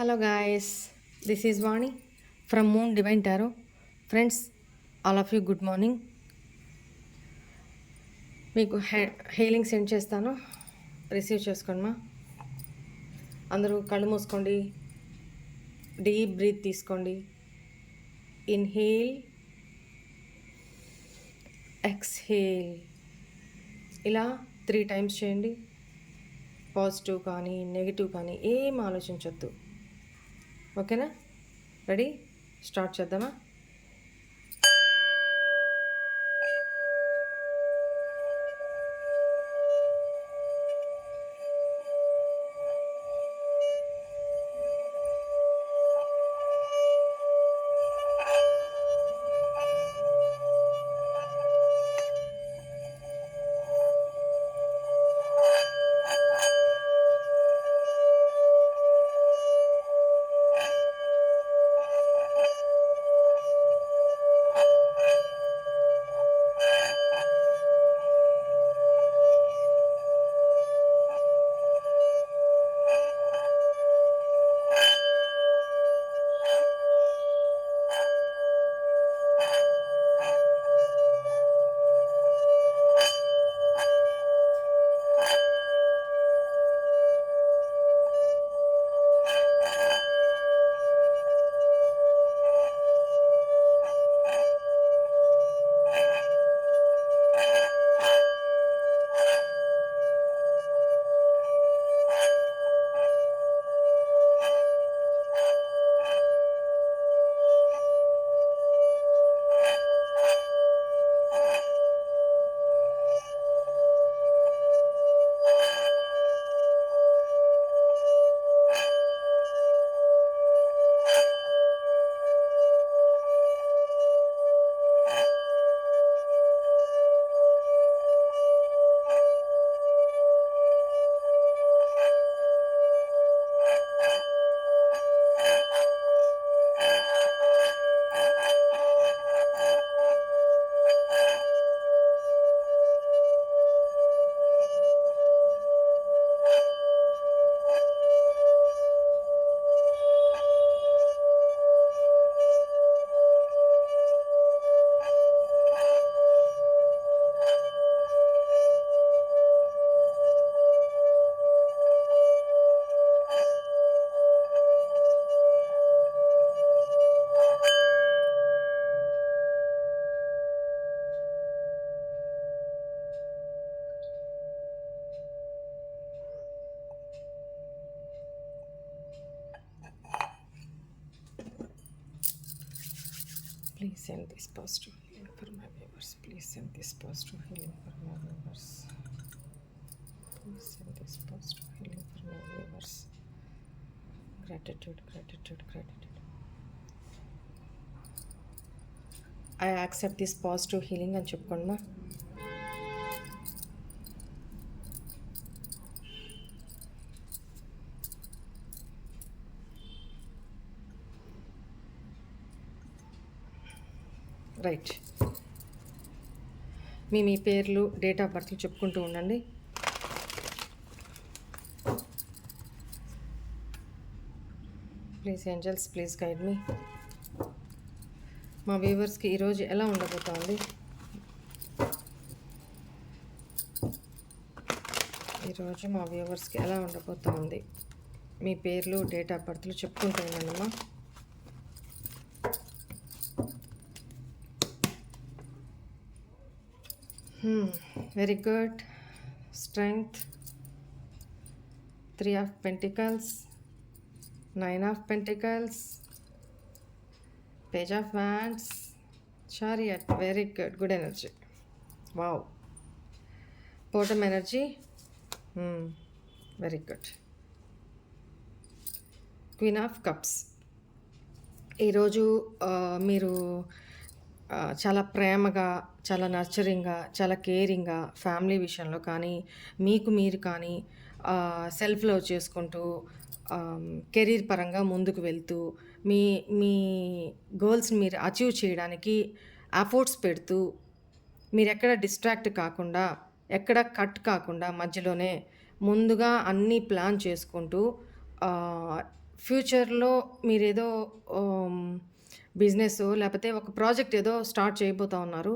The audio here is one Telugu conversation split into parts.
Hello guys this is Vani from moon divine tarot friends all of you good morning మీకు హే హీలింగ్ సెండ్ చేస్తాను. రిసీవ్ చేసుకోండి మా. అందరూ కళ్ళు మూసుకోండి. డీప్ బ్రీత్ తీసుకోండి. ఇన్హేల్ ఎక్స్హేల్ ఇలా త్రీ టైమ్స్ చేయండి. పాజిటివ్ కానీ నెగిటివ్ కానీ ఏం ఆలోచించొద్దు. ఓకేనా? రెడీ? స్టార్ట్ చేద్దామా? Please send this positive healing for my viewers. Please send this positive healing for my viewers. Please send this positive healing for my viewers. Gratitude, gratitude, gratitude. I accept this positive healing అని చెప్పుకోండి మా రైట్. మీ మీ పేర్లు డేట్ ఆఫ్ బర్త్లు చెప్పుకుంటూ ఉండండి. Please angels please guide me. మా వ్యూవర్స్కి ఈరోజు ఎలా ఉండబోతోంది? ఈరోజు మా వ్యూవర్స్కి ఎలా ఉండబోతోంది? మీ పేర్లు డేట్ ఆఫ్ బర్త్లు చెప్పుకుంటూ ఉండండి very good strength three of pentacles nine of pentacles page of wands at very good good energy wow పోటమ్ energy very good queen of cups ఈరోజు మీరు చాలా ప్రేమగా చాలా నర్చరింగ్గా చాలా కేరింగ్గా ఫ్యామిలీ విషయంలో కానీ మీకు మీరు కానీ సెల్ఫ్ లవ్ చేసుకుంటూ కెరీర్ పరంగా ముందుకు వెళ్తూ మీ మీ గోల్స్ని మీరు అచీవ్ చేయడానికి అఫోర్ట్స్ పెడుతూ మీరు ఎక్కడ డిస్ట్రాక్ట్ కాకుండా ఎక్కడ కట్ కాకుండా మధ్యలోనే ముందుగా అన్నీ ప్లాన్ చేసుకుంటూ ఫ్యూచర్‌లో మీరేదో బిజినెస్ లేకపోతే ఒక ప్రాజెక్ట్ ఏదో స్టార్ట్ చేయబోతా ఉన్నారు.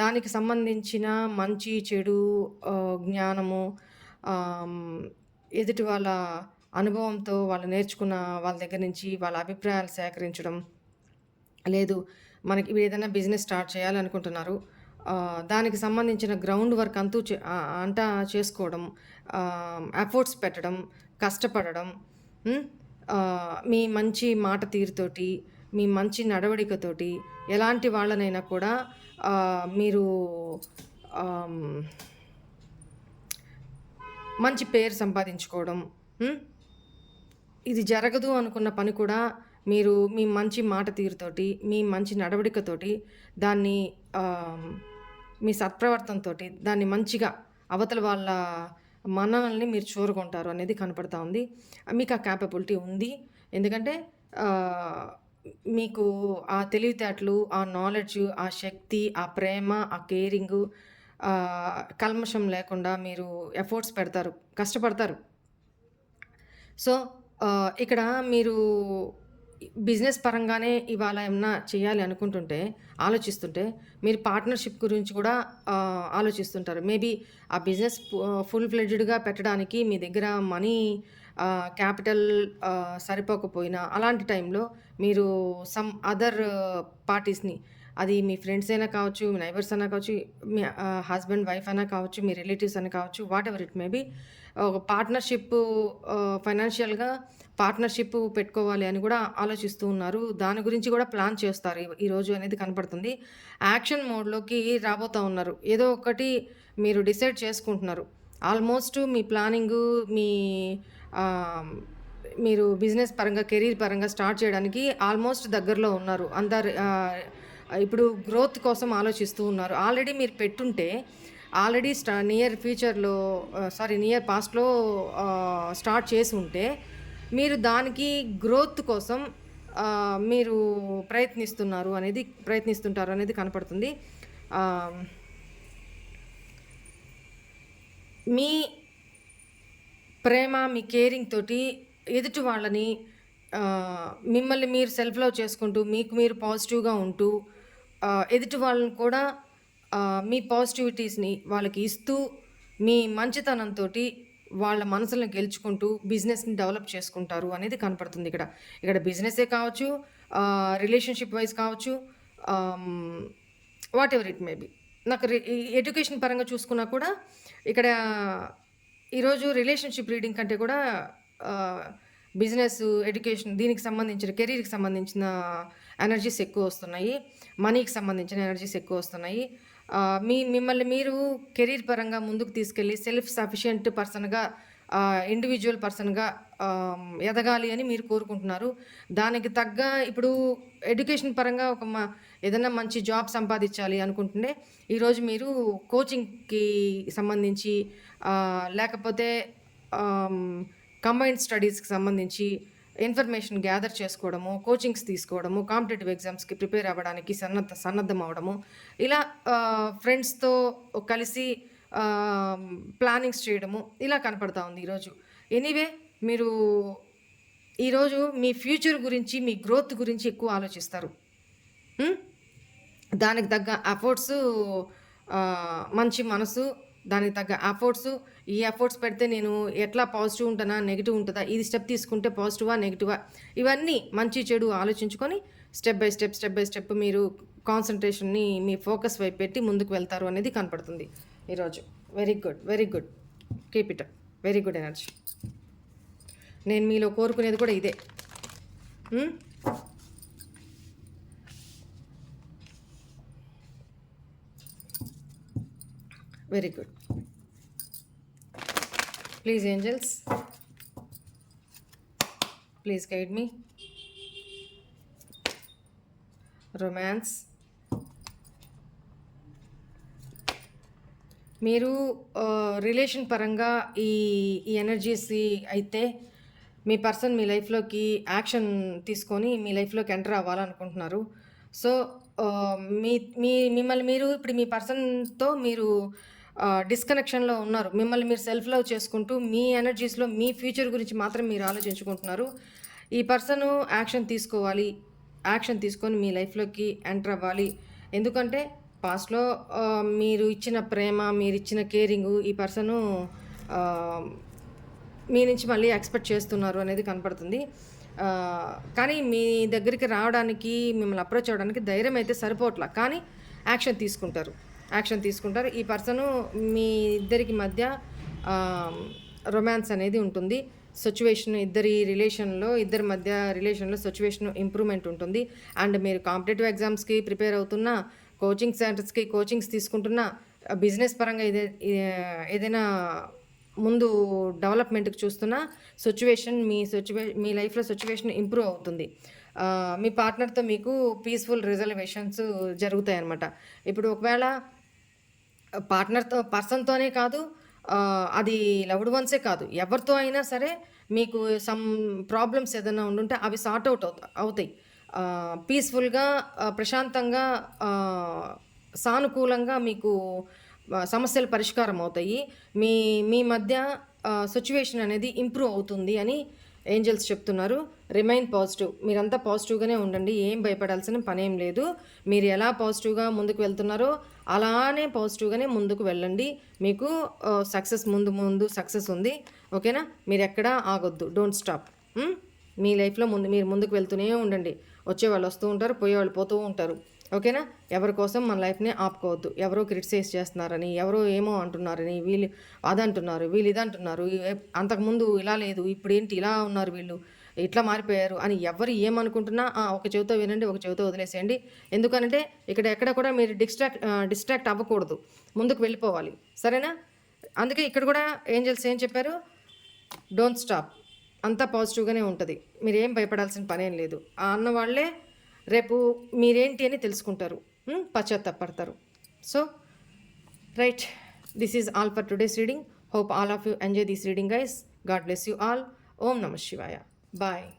దానికి సంబంధించిన మంచి, చెడు జ్ఞానము ఎదుటి వాళ్ళ అనుభవంతో వాళ్ళు నేర్చుకున్న వాళ్ళ దగ్గర నుంచి వాళ్ళ అభిప్రాయాలు సేకరించడం. లేదు మనకి ఏదైనా బిజినెస్ స్టార్ట్ చేయాలనుకుంటున్నారు. దానికి సంబంధించిన గ్రౌండ్ వర్క్ అంతూ చే చేసుకోవడం. ఎఫర్ట్స్ పెట్టడం, కష్టపడడం. మీ మంచి మాట తీరుతోటి, మీ మంచి నడవడికతోటి ఎలాంటి వాళ్ళనైనా కూడా మీరు మంచి పేరు సంపాదించుకోవడం. ఇది జరగదు అనుకున్న పని కూడా మీరు మీ మంచి మాట తీరుతోటి, మీ మంచి నడవడికతోటి దాన్ని మీ సత్ప్రవర్తనతోటి దాన్ని మంచిగా అవతల వాళ్ళ మనల్ని మీరు చూరుకుంటారు అనేది కనపడతా ఉంది. మీకు ఆ క్యాపబిలిటీ ఉంది. ఎందుకంటే మీకు ఆ తెలివితేటలు, ఆ నాలెడ్జ్, ఆ శక్తి, ఆ ప్రేమ, ఆ కేరింగు కల్మషం లేకుండా మీరు ఎఫర్ట్స్ పెడతారు. కష్టపడతారు. సో, ఇక్కడ మీరు బిజినెస్ పరంగానే ఇవాళ ఏమన్నా చేయాలి అనుకుంటుంటే, ఆలోచిస్తుంటే, మీరు పార్ట్నర్‌షిప్ గురించి కూడా ఆలోచిస్తుంటారు. మేబీ ఆ బిజినెస్ ఫుల్ ఫ్లెడ్జ్డ్‌గా పెట్టడానికి మీ దగ్గర మనీ క్యాపిటల్ సరిపోకపోయినా అలాంటి టైంలో మీరు సమ్ అదర్ పార్టీస్‌ని అది మీ ఫ్రెండ్స్ అయినా కావచ్చు, మీ నైబర్స్ అయినా కావచ్చు, మీ హస్బెండ్, వైఫ్ అయినా కావచ్చు, మీ రిలేటివ్స్ అయినా కావచ్చు, whatever it may be ఒక పార్ట్నర్‌షిప్ ఫైనాన్షియల్‌గా పార్ట్నర్‌షిప్ పెట్టుకోవాలి అని కూడా ఆలోచిస్తూ ఉన్నారు. దాని గురించి కూడా ప్లాన్ చేస్తారు ఈరోజు అనేది కనపడుతుంది. యాక్షన్ మోడ్‌లోకి రాబోతా ఉన్నారు. ఏదో ఒకటి మీరు డిసైడ్ చేసుకుంటున్నారు. ఆల్మోస్ట్ మీ ప్లానింగు మీ మీరు బిజినెస్ పరంగా, కెరీర్ పరంగా స్టార్ట్ చేయడానికి ఆల్మోస్ట్ దగ్గరలో ఉన్నారు. అందరు ఇప్పుడు గ్రోత్ కోసం ఆలోచిస్తూ ఉన్నారు. ఆల్రెడీ మీరు పెట్టుంటే ఆల్రెడీ స్టా నియర్ ఫ్యూచర్‌లో సారీ నియర్ పాస్ట్‌లో స్టార్ట్ చేసి ఉంటే మీరు దానికి గ్రోత్ కోసం మీరు ప్రయత్నిస్తున్నారు అనేది ప్రయత్నిస్తుంటారు అనేది కనపడుతుంది. మీ ప్రేమ, మీ కేరింగ్ తోటి ఎదుటి వాళ్ళని మిమ్మల్ని మీరు సెల్ఫ్ లవ్ చేసుకుంటూ, మీకు మీరు పాజిటివ్‌గా ఉంటూ, ఎదుటి వాళ్ళని కూడా మీ పాజిటివిటీస్‌ని వాళ్ళకి ఇస్తూ, మీ మంచితనంతోటి వాళ్ళ మనసులను గెలుచుకుంటూ బిజినెస్‌ని డెవలప్ చేసుకుంటారు అనేది కనపడుతుంది ఇక్కడ. ఇక్కడ బిజినెసే కావచ్చు, రిలేషన్‌షిప్ వైస్ కావచ్చు, whatever it may be. నాకు ఈ ఎడ్యుకేషన్ పరంగా చూసుకున్నా కూడా ఇక్కడ ఈరోజు రిలేషన్‌షిప్ రీడింగ్ కంటే కూడా బిజినెస్, ఎడ్యుకేషన్ దీనికి సంబంధించిన కెరీర్‌కి సంబంధించిన ఎనర్జీస్ ఎక్కువ వస్తున్నాయి మనీకి సంబంధించిన ఎనర్జీస్ ఎక్కువ వస్తున్నాయి మీ మిమ్మల్ని మీరు కెరీర్ పరంగా ముందుకు తీసుకెళ్ళి సెల్ఫ్ సఫిషియంట్ పర్సన్‌గా ఇండివిజువల్ పర్సన్‌గా ఎదగాలి అని మీరు కోరుకుంటున్నారు. దానికి తగ్గ ఇప్పుడు ఎడ్యుకేషన్ పరంగా ఒక ఏదైనా మంచి జాబ్ సంపాదించాలి అనుకుంటుంటే, ఈరోజు మీరు కోచింగ్‌కి సంబంధించి లేకపోతే కంబైన్డ్ స్టడీస్‌కి సంబంధించి ఇన్ఫర్మేషన్ గ్యాదర్ చేసుకోవడము, కోచింగ్స్ తీసుకోవడము, కాంపిటేటివ్ ఎగ్జామ్స్‌కి ప్రిపేర్ అవ్వడానికి సన్నద్ధ సన్నద్ధం అవ్వడము. ఇలా ఫ్రెండ్స్‌తో కలిసి ప్లానింగ్స్ చేయడము ఇలా కనపడతా ఉంది ఈరోజు. ఎనీవే మీరు ఈరోజు మీ ఫ్యూచర్ గురించి, మీ గ్రోత్ గురించి ఎక్కువ ఆలోచిస్తారు. దానికి తగ్గ ఎఫర్ట్స్ మంచి మనసు, దానికి తగ్గ ఎఫర్ట్స్ ఈ ఎఫర్ట్స్ పెడితే నేను ఎట్లా పాజిటివ్ ఉంటానా? నెగిటివ్ ఉంటుందా ఇది స్టెప్ తీసుకుంటే పాజిటివా? నెగిటివా ఇవన్నీ మంచి, చెడు ఆలోచించుకొని step by step, step by step మీరు కాన్సన్ట్రేషన్ని మీ ఫోకస్ వైపు పెట్టి ముందుకు వెళ్తారు అనేది కనపడుతుంది ఈరోజు. Very good. Very good. Keep it up. Very good energy. నేను మీలో కోరుకునేది కూడా ఇదే. Hmm? Very good. Please angels please guide me. Romance. మీరు రిలేషన్ పరంగా ఈ ఈ ఎనర్జీస్ అయితే మీ పర్సన్ మీ లైఫ్‌లోకి యాక్షన్ తీసుకొని మీ లైఫ్‌లోకి ఎంటర్ అవ్వాలనుకుంటున్నారు. సో, మీ మీ మిమ్మల్ని మీరు ఇప్పుడు మీ పర్సన్‌తో మీరు డిస్కనెక్షన్లో ఉన్నారు. మిమ్మల్ని మీరు సెల్ఫ్ లవ్ చేసుకుంటూ మీ ఎనర్జీస్లో మీ ఫ్యూచర్ గురించి మాత్రం మీరు ఆలోచించుకుంటున్నారు. ఈ పర్సన్ యాక్షన్ తీసుకోవాలి. యాక్షన్ తీసుకొని మీ లైఫ్లోకి ఎంటర్ అవ్వాలి. ఎందుకంటే పాస్ట్లో మీరు ఇచ్చిన ప్రేమ మీరు ఇచ్చిన కేరింగ్ ఈ పర్సను మీ నుంచి మళ్ళీ ఎక్స్పెక్ట్ చేస్తున్నారు అనేది కనపడుతుంది. కానీ మీ దగ్గరికి రావడానికి మిమ్మల్ని అప్రోచ్ అవ్వడానికి ధైర్యం అయితే సరిపోవట్లా. కానీ యాక్షన్ తీసుకుంటారు. యాక్షన్ తీసుకుంటారు. ఈ పర్సను మీ ఇద్దరికి మధ్య రొమాన్స్ అనేది ఉంటుంది. సిచ్యువేషన్ ఇద్దరి రిలేషన్లో ఇద్దరి మధ్య రిలేషన్లో సిచ్యువేషన్ ఇంప్రూవ్మెంట్ ఉంటుంది. అండ్ మీరు కాంపిటేటివ్ ఎగ్జామ్స్కి ప్రిపేర్ అవుతున్నా కోచింగ్ సెంటర్స్కి కోచింగ్స్ తీసుకుంటున్నా బిజినెస్ పరంగా ఇదే ఏదైనా ముందు డెవలప్మెంట్కి చూస్తున్న సిచ్యువేషన్ మీ సిచ్యువే మీ లైఫ్లో సిచ్యువేషన్ ఇంప్రూవ్ అవుతుంది. మీ పార్ట్నర్తో మీకు పీస్ఫుల్ రిజర్వేషన్స్ జరుగుతాయి అన్నమాట ఇప్పుడు ఒకవేళ పార్ట్నర్తో పర్సన్తోనే కాదు అది లవ్డ్ వన్సే కాదు. ఎవరితో అయినా సరే మీకు సమ్ ప్రాబ్లమ్స్ ఏదైనా ఉండుంటే అవి సార్ట్ అవుట్ అవుతాయి. పీస్ఫుల్గా ప్రశాంతంగా సానుకూలంగా మీకు సమస్యలు పరిష్కారం అవుతాయి. మీ మీ మధ్య సిచ్యువేషన్ అనేది ఇంప్రూవ్ అవుతుంది అని ఏంజల్స్ చెప్తున్నారు. Remain positive. మీరంతా పాజిటివ్గానే ఉండండి. ఏం భయపడాల్సిన పనేం లేదు. మీరు ఎలా పాజిటివ్గా ముందుకు వెళ్తున్నారో అలానే పాజిటివ్గానే ముందుకు వెళ్ళండి. మీకు సక్సెస్ ముందు ముందు సక్సెస్ ఉంది. ఓకేనా? మీరు ఎక్కడా ఆగొద్దు. Don't stop. మీ లైఫ్లో ముందు మీరు ముందుకు వెళ్తూనే ఉండండి. వచ్చేవాళ్ళు వస్తూ ఉంటారు పోయేవాళ్ళు పోతూ ఉంటారు. ఓకేనా? ఎవరి కోసం మన లైఫ్ని ఆపుకోవద్దు. ఎవరో క్రిటిసైజ్ చేస్తున్నారని ఎవరో ఏమో అంటున్నారని వీళ్ళు అదంటున్నారు వీళ్ళు ఇదంటున్నారు. అంతకుముందు ఇలా లేదు ఇప్పుడు ఏంటి ఇలా ఉన్నారు వీళ్ళు? ఇట్లా మారిపోయారు అని ఎవరు ఏమనుకుంటున్నా "ఆ, ఒక చెవితో వినండి ఒక చెవితో వదిలేసేయండి. ఎందుకంటే ఇక్కడ ఎక్కడ కూడా మీరు డిస్ట్రాక్ట్ డిస్ట్రాక్ట్ అవ్వకూడదు. ముందుకు వెళ్ళిపోవాలి. సరేనా? అందుకే ఇక్కడ కూడా ఏంజల్స్ ఏం చెప్పారు? Don't stop. అంతా పాజిటివ్గానే ఉంటుంది. మీరేం భయపడాల్సిన పనేం లేదు. ఆ అన్న వాళ్ళే రేపు మీరేంటి అని తెలుసుకుంటారు. పశ్చాత్తపడతారు. So right. This is all for today's reading. Hope all of you enjoy this reading guys. God bless you all. ఓం నమ శివాయ. Bye.